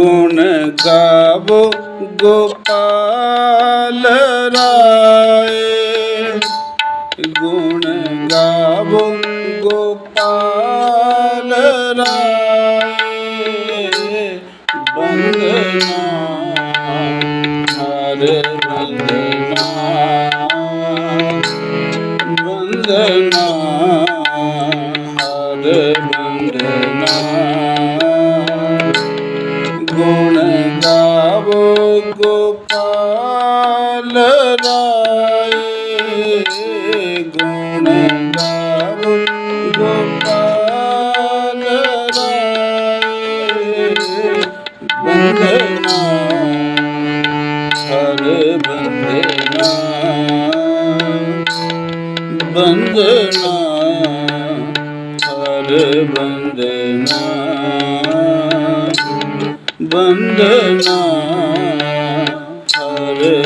ਗੁਣ ਗਾਵੋ ਗੋਪਾਲ ਰਾਏ। ਗੁਣ ਗਾਵੋ ਗੋਪਾਲ ਰਾਏ। ਬੰਦਨਾ ਹਰ ਬੰਦਨਾ ਬੰਦਨਾ ਹਰ ਬੰਦਨਾ। ਗੋਪਾਲ ਰਾਏ ਗੁਣ ਗਾਵੋ ਗੋਪਾਲ ਰਾਏ ਬੰਦਨਾ ਹਰ ਬੰਦਨਾ ਬੰਦਨਾ ਹਰ ਬੰਦਨਾ ਬੰਦਨਾ